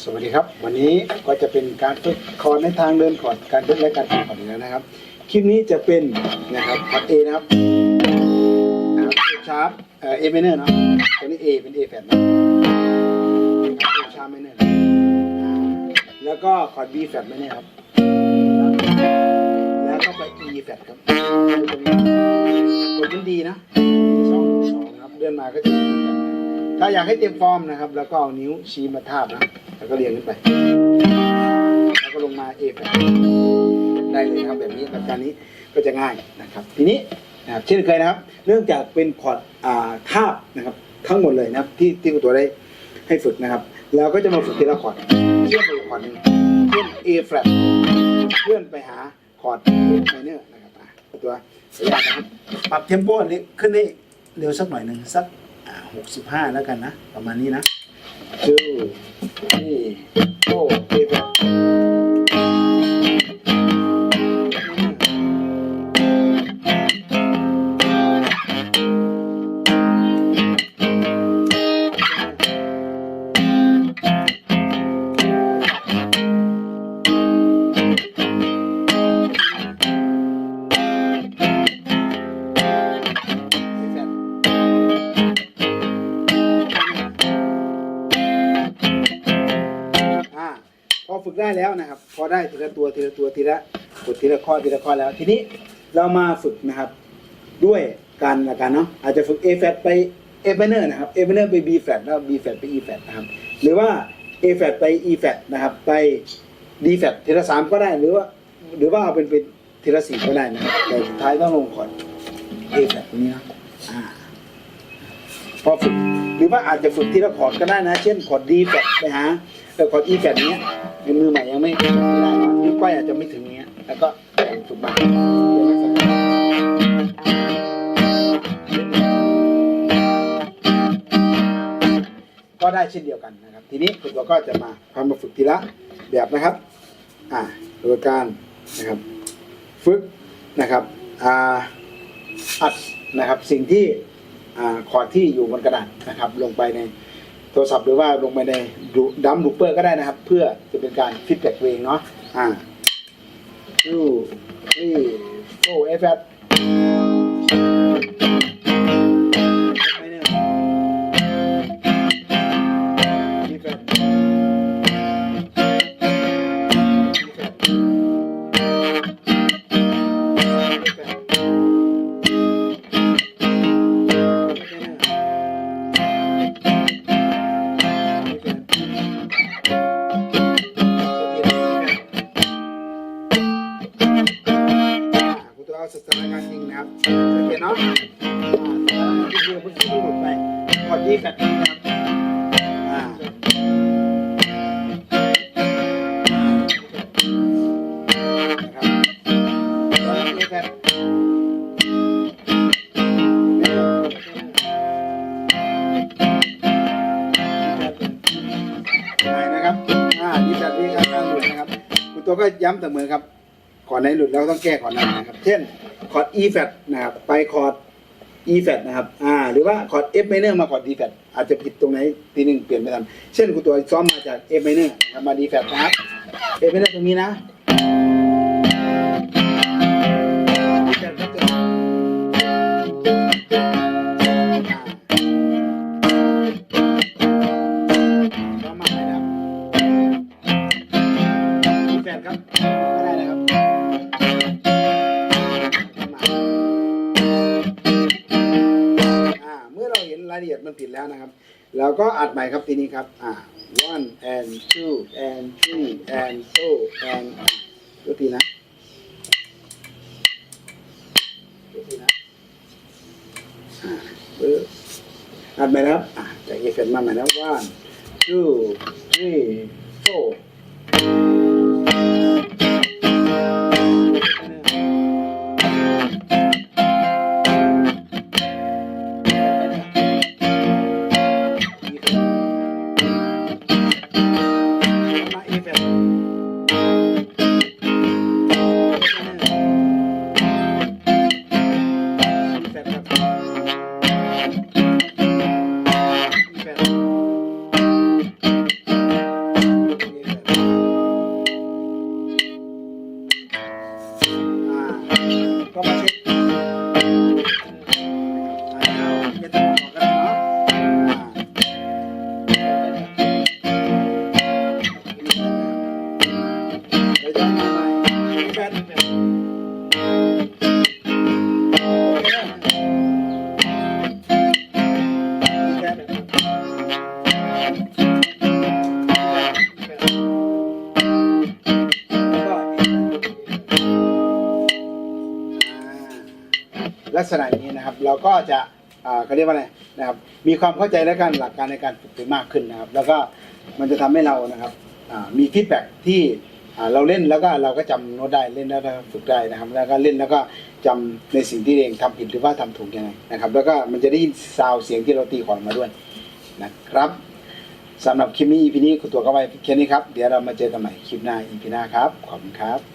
สวัสดีครับ วันนี้ก็จะเป็นการฝึกคอร์ดในทางเดินคอร์ดการฝึกและการทำคอร์ดอีกแล้วนะครับ คลิปนี้จะเป็นนะครับคอร์ด A นะครับนะครับ A sharp เอ่อ A minor เนาะตัวนี้ A เป็น A flat นะ A sharp minor นอ่าแล้วก็คอร์ด B flat minor ครับ แล้วก็ไป E flat ครับตรงนี้กดมันดีนะช่องสองครับเดินมาก็จะถ้าอยากให้เต็มฟอร์มนะครับ แล้วก็เอานิ้วชี้มาทาบนะ แล้วก็เรียงขึ้นไป แล้วก็ลงมา A แปได้เลยนะครับแบบนี้หลักการนี้ก็จะง่ายนะครับ ทีนี้นะครับเช่นเคยนะครับ เนื่องจากเป็นคอร์ดอ่าทาบนะครับทั้งหมดเลยนะครับ ที่ที่ครูตัวได้ให้ฝึกนะครับเราก็จะมาฝึกทีละคอร์ดเชื่อมไปคอร์ดนึ่งเช่น A flat เลื่อนไปหาคอร์ด A minor นะครับตัวขออนุญานะครับปรับเทมโปอันนี้ขึ้นได้เร็วสักหน่อยหนึ่งสักหกสิบห้าแล้วกันนะ ประมาณนี้นะ two three พอฝึกได้แล้วนะครับ พอได้ทีละตัวทีละตัวทีละกดทีละข้อทีละข้อแล้ว ทีนี้เรามาฝึกนะครับ ด้วยการละกันเนาะอาจจะฝึก A flat ไป A minor นะครับ A minor ไป B flat แล้ว B flat ไป E flat นะครับ หรือว่า A flat ไป E flat นะครับไป D flat ทีละสามก็ได้หรือว่า หรือว่าเอาเป็นเป็นทีละสี่ก็ได้นะครับแต่สุดท้ายต้องลงคอร์ด A flat ตรงนี้นะอ่าพอฝึกหรือว่าอาจจะฝึกทีละคอร์ดก็ได้นะ เช่นคอร์ด D flat ไปหาเออคอร์ด E flat เนี้ย ในมือใหม่ยังไม่ไม่ได้นะนิ้วก้อยอาจจะไม่ถึงเนี้ย แล้วก็ฝึกมาเดี๋ยวไม่สำคัญก็ได้เช่นเดียวกันนะครับ ทีนี้คุณตัวก็จะมาพามาฝึกทีละแบบนะครับ อ่าโดยการนะครับ ฝึกนะครับอ่าอัดนะครับสิ่งที่อ่าคอร์ดที่อยู่บนกระดาษนะครับ ลงไปใน โทรศัพท์หรือว่าลงไปในดัมลูเปอร์ก็ได้นะครับ เพื่อจะเป็นการฟีดแบ็กเองเนาะอ่า two three four F at ไม่เนอะ G flat G สถานการณ์จริงนะครับสังเกตเนาะอ่าสถานการณ์จริงคือเพิ่งที่หลุดไปพอดีแบบนี้นะครับอ่านะครับตอนนี้แบบไหนนะครับอ่านี่แบบนี้การหลุดนะครับคุณตัวก็ย้ำเสมอครับคอร์ดไหนหลุดเราต้องแก้คอร์ดนั้นนะครับ เช่น คอร์ด E flat นะครับไปคอร์ด E flat นะครับอ่าหรือว่าคอร์ด F minor มาคอร์ด D flat อาจจะผิดตรงไหนทีหนึ่งเปลี่ยนไปทำเช่นคุณตัวซ้อมมาจาก F minor มา D flat นะครับ F minor ตรงนี้นะ ละเอียดมันผิดแล้วนะครับเราก็อัดใหม่ครับทีนี้ครับ อ่า one and two and three and four and ตัวทีนะตัวทีนะอ่าปึ๊บอัดใหม่แล้วครับ อ่าจากเอฟเฟกต์มาใหม่แล้ว one two three four ลักษณะนี้นะครับ เราก็จะ อ่าเขาเรียกว่าอะไรนะครับ มีความเข้าใจและการหลักการในการฝึกไปมากขึ้นนะครับ แล้วก็มันจะทำให้เรานะครับอ่ามีฟีดแบ็กที่อ่าเราเล่นแล้วก็เราก็จำโน้ตได้เล่นแล้วก็ฝึกได้นะครับ แล้วก็เล่นแล้วก็จำในสิ่งที่เองทำผิดหรือว่าทำถูกยังไงนะครับ แล้วก็มันจะได้ยินซาวเสียงที่เราตีขอนมาด้วยนะครับสำหรับคลิปนี้ EP นี้คุณตัวก็ไปแค่นี้ครับ เดี๋ยวเรามาเจอกันใหม่คลิปหน้า EP หน้าครับ ขอบคุณครับ